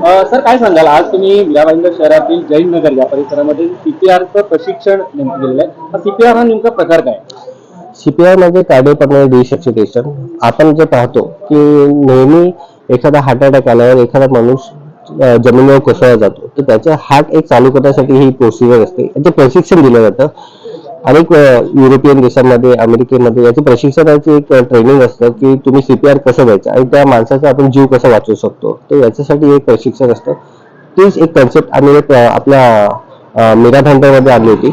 Sir काय सांगाल? आज तुम्ही मीरा शहरातील जैन नगर या परिसरामध्ये सीपीआरचं प्रशिक्षण नेमकं गेलेलं आहे. सीपीआर हा नेमका प्रकार काय? सीपीआर म्हणजे कार्डिओपल्मोनरी रिससिटेशन आपण जे पाहतो की नेहमी एखादा हार्ट अटॅक आल्यावर एखादा माणूस जमिनीवर कोसळला जातो. तर त्याचा हार्ट एक चालू करण्यासाठी ही प्रोसिजर असते. ते प्रशिक्षण दिलं जातं. अनेक युरोपियन देशांमध्ये अमेरिकेमध्ये याचे प्रशिक्षणाची एक ट्रेनिंग असतं की तुम्ही सीपीआर कसं द्यायचं आणि त्या माणसाचा आपण जीव कसा वाचवू शकतो? तर याच्यासाठी एक प्रशिक्षण असतं. तीच एक कन्सेप्ट आम्ही एक आपल्या अं, मीरा आणली होती.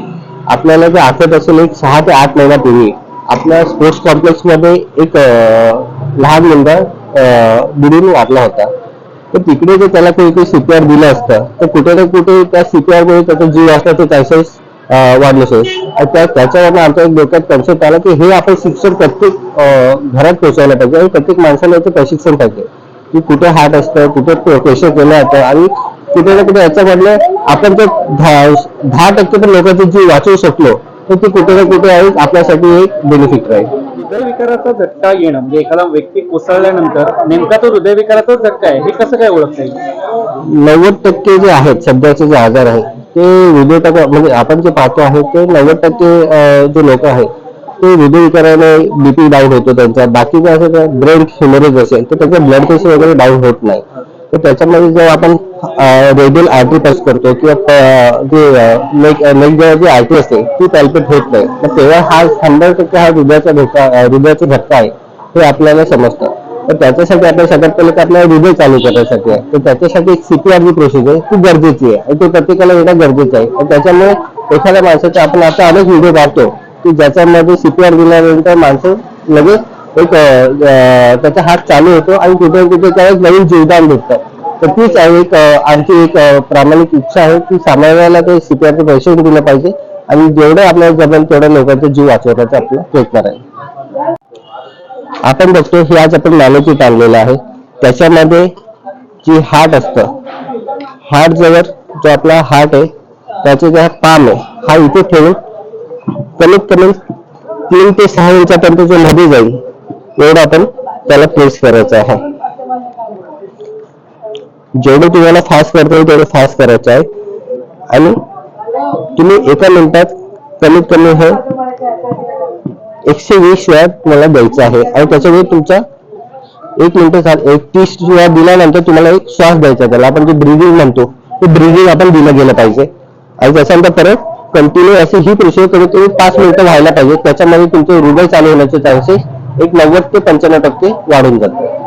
आपल्याला जर आठवत असेल एक सहा ते आठ महिन्यापूर्वी आपल्या स्पोर्ट्स कॉम्प्लेक्समध्ये एक लहान मुलगा बुडून वाचला होता. तर तिकडे जर त्याला काही काही सीपीआर दिलं असतं तर कुठे ना कुठे त्या सीपीआर मुळे त्याचा जीव वाचण्याचे चान्सेस वाढले आणि त्या त्याच्यावरनं आमच्या एक डोक्यात कन्सेप्ट आला की हे आपण शिक्षण प्रत्येक घरात पोहोचवायला पाहिजे आणि प्रत्येक माणसाला याचं प्रशिक्षण पाहिजे. की कुठे हार्ट असतं कुठे प्रेशर केलं जातं आणि कुठे ना कुठे याच्यामधलं आपण जर दहा दहा टक्के पण लोकांचा जीव वाचवू शकलो तर ते कुठे ना कुठे आहे आपल्यासाठी एक बेनिफिट राहील. हृदयविकाराचा झटका येणं म्हणजे एखादा व्यक्ती कोसळल्यानंतर नेमका तो हृदयविकाराचा झटका आहे हे कसं काय ओळखता येईल? नव्वद टक्के जे आहेत सध्याचे जे आजार आहेत ते हृदय म्हणजे आपण जे पाहतो आहे ते नव्वद टक्के जे लोक आहेत ते हृदयविकाराने बीपी डाऊन होतो त्यांचा. बाकीचं असं ब्रेन हिमोरेज असेल तर त्यांचं ब्लड प्रेशर वगैरे डाऊन होत नाही. तर त्याच्यामध्ये जेव्हा आपण रेडियल आर्टरी टच करतो किंवा जे नेक नेक जेव्हा जी आर्टरी असते ती पॅल्पेट होत नाही. मग तेव्हा हा शंभर टक्के हा हृदयाचा धोका हृदयाचा धक्का आहे हे आपल्याला समजतं. तर त्याच्यासाठी आपल्या सगळ्यात पहिले तर आपल्याला हृदय चालू करण्यासाठी आहे. तर त्याच्यासाठी एक सीपीआर जी प्रोसिजर ती गरजेची आहे. आणि ते प्रत्येकाला येणं गरजेचं आहे. आणि त्याच्यामुळे एखाद्या माणसाचा आपण आता अनेक व्हिडिओ पाहतो की ज्याच्यामध्ये सीपीआर दिल्यानंतर माणसं लगेच एक त्याचा हात चालू होतो आणि कुठे कुठे त्यावेळेस नवीन जीवदान भेटतं. तर तीच एक आणखी एक प्रामाणिक इच्छा आहे की सामान्याला ते सीपीआरचे पैसे दिले पाहिजे. आणि जेवढं आपल्याला जमेल तेवढ्या लोकांचा जीव वाचवण्याचा आपला प्रयत्न राहील. आपण बघतो हे आज आपण मॅनेजिट आणलेलं आहे. त्याच्यामध्ये जी हार्ट असतं हार्ट जवळ जो आपला हार्ट आहे त्याचे जे पाम आहे हा इथे ठेवून कमीत कमी तीन ते सहा इंचापर्यंत जो मध्ये जाईल एवढं आपण त्याला प्रेस करायचं आहे. जेवढं तुम्हाला फास्ट करता येईल तेवढं फास्ट करायचं आहे. आणि तुम्ही एका मिनिटात कमीत कमी हे एकशे वीस वेळा तुम्हाला द्यायचं आहे. आणि त्याच्यामुळे तुमचा एक मिनिट झालं एक तीस वेळा दिल्यानंतर तुम्हाला एक श्वास द्यायचा त्याला. आपण जे ब्रिदिंग म्हणतो ते ब्रिदिंग आपण दिलं गेलं पाहिजे. आणि त्याच्यानंतर परत कंटिन्यू असे ही प्रेशर करून तुम्ही पाच मिनिटं व्हायला पाहिजे. त्याच्यामध्ये तुमचे हृदय चालू होण्याचे चान्सेस एक नव्वद ते पंच्याण्णव टक्के वाढून जातात.